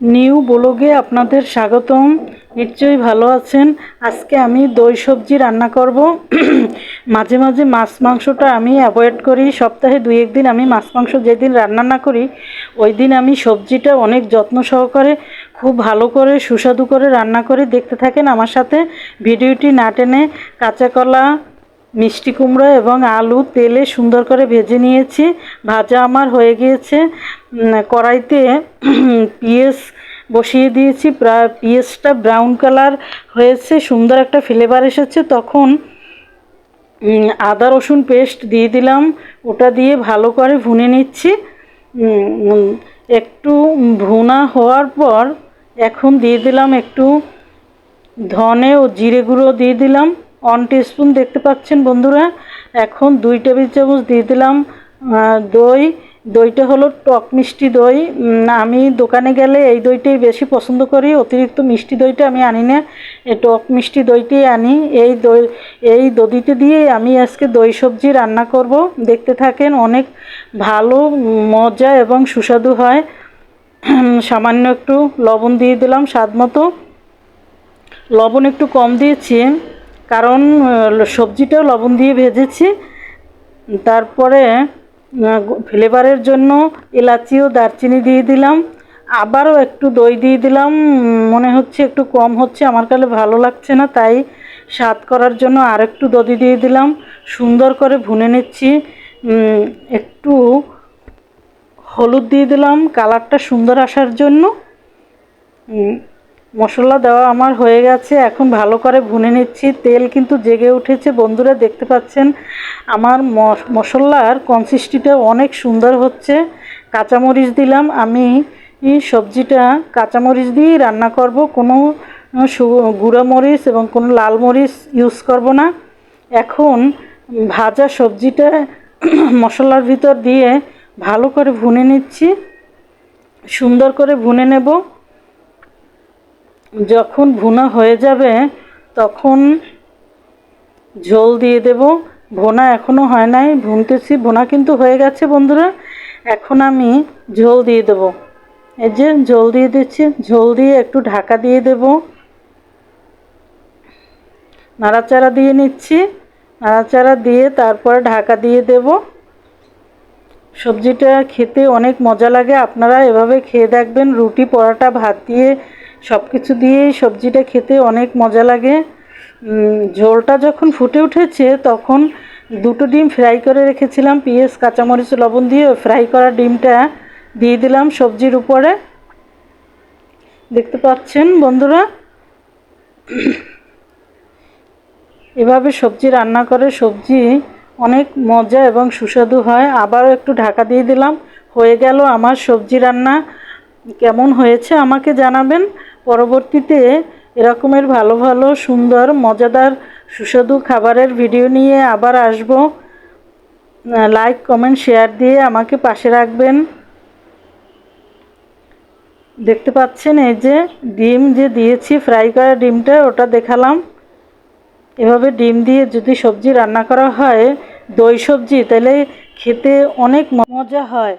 New ব্লগে আপনাদের স্বাগতম। নিশ্চয়ই ভালো আছেন। আজকে আমি দই সবজি রান্না করব। মাঝে মাঝে মাছ মাংসটা আমি অ্যাভয়েড করি। সপ্তাহে দুই একদিন আমি মাছ মাংস যেদিন রান্না না করি, ওই দিন আমি সবজিটা অনেক যত্ন সহকারে, খুব ভালো করে, সুস্বাদু করে রান্না করে। দেখতে থাকেন আমার সাথে ভিডিওটি না টেনে কাঁচা কলা, মিষ্টি কুমড়ো এবং আলু তেলে সুন্দর করে ভেজে নিয়েছি। ভাজা আমার হয়ে গিয়েছে। কড়াইতে পেঁয়াজ বসিয়ে দিয়েছি। প্রায় পেঁয়াজটা ব্রাউন কালার হয়েছে, সুন্দর একটা ফ্লেভার এসেছে। তখন আদা, রসুন পেস্ট দিয়ে দিলাম। ওটা দিয়ে ভালো করে ভুনে নিচ্ছি। একটু ভুনা হওয়ার পর এখন দিয়ে দিলাম একটু ধনে ও জিরে গুঁড়ো দিয়ে দিলাম। ওয়ান টিস্পুন দেখতে পাচ্ছেন বন্ধুরা? এখন দুই টেবিল চামচ দিয়ে দিলাম দই দইটা হলো টক মিষ্টি দই। আমি দোকানে গেলে এই দইটাই বেশি পছন্দ করি। অতিরিক্ত মিষ্টি দইটা আমি আনি না। এই টক মিষ্টি দইটাই আনি। এই দই, এই দদিতে দিয়ে আমি আজকে দই সবজি রান্না করব। দেখতে থাকেন অনেক ভালো, মজা এবং সুস্বাদু হয়। সামান্য একটু লবণ দিয়ে দিলাম স্বাদ মতো। লবণ একটু কম দিয়েছি, কারণ সবজিটাও লবণ দিয়ে ভেজেছি। তারপরে ফ্লেভারের জন্য এলাচি ও দারচিনি দিয়ে দিলাম। আবারও একটু দই দিয়ে দিলাম। মনে হচ্ছে একটু কম হচ্ছে, আমার কালে ভালো লাগছে না, তাই স্বাদ করার জন্য আর একটু দদি দিয়ে দিলাম। সুন্দর করে ভুনে নিচ্ছি। একটু হলুদ দিয়ে দিলাম। কালারটা সুন্দর আসার জন্য। মশলা দেওয়া আমার হয়ে গেছে, এখন ভালো করে ভুনে নিচ্ছি। তেল কিন্তু জেগে উঠেছে, বন্ধুরা দেখতে পাচ্ছেন, আমার মশ- মশলার কনসিস্টিটা অনেক সুন্দর হচ্ছে। কাঁচামরিচ দিলাম, আমি সবজিটা কাঁচামরিচ দিয়েই রান্না করব। কোনো গুঁড়ো মরিচ এবং কোনো লাল মরিচ ইউজ করব না। এখন ভাজা সবজিটা মশলার ভিতর দিয়ে ভালো করে ভুনে নিচ্ছি। সুন্দর করে ভুনে নেব। যখন ভুনা হয়ে যাবে, তখন ঝোল দিয়ে দেব। ভোনা এখনও হয় নাই, ভুনতেছি। ভোনা কিন্তু হয়ে গেছে বন্ধুরা। এখন আমি ঝোল দিয়ে দেব। এই যে ঝোল দিয়ে দিচ্ছি। ঝোল দিয়ে একটু ঢাকা দিয়ে দেব। নাড়াচাড়া দিয়ে নিচ্ছি। নাড়াচাড়া দিয়ে তারপরে ঢাকা দিয়ে দেব। সবজিটা খেতে অনেক মজা লাগে। আপনারা এভাবে খেয়ে দেখবেন। রুটি, পরোটা, ভাত দিয়ে সব কিছু দিয়েই সবজিটা খেতে অনেক মজা লাগে। ঝোলটা যখন ফুটে উঠেছে, তখন দুটো ডিম ফ্রাই করে রেখেছিলাম, পেঁয়াজ, কাঁচামরিচ, লবণ দিয়ে ফ্রাই করা ডিমটা দিয়ে দিলাম সবজির উপরে। দেখতে পাচ্ছেন বন্ধুরা? এভাবে সবজি রান্না করে সবজি অনেক মজা এবং সুস্বাদু হয়। আবারও একটু ঢাকা দিয়ে দিলাম। হয়ে গেল আমার সবজি রান্না। কেমন হয়েছে আমাকে জানাবেন। পরবর্তীতে এরকমের ভালো ভালো, সুন্দর, মজাদার, সুস্বাদু খাবারের ভিডিও নিয়ে আবার আসব। লাইক কমেন্ট শেয়ার দিয়ে আমাকে পাশে রাখবেন। দেখতে পাচ্ছেন এই যে ডিম যে দিয়েছি ফ্রাই করা ডিমটা, ওটা দেখালাম। এভাবে ডিম দিয়ে যদি সবজি রান্না করা হয়, দই সবজি, তাহলে খেতে অনেক মজা হয়।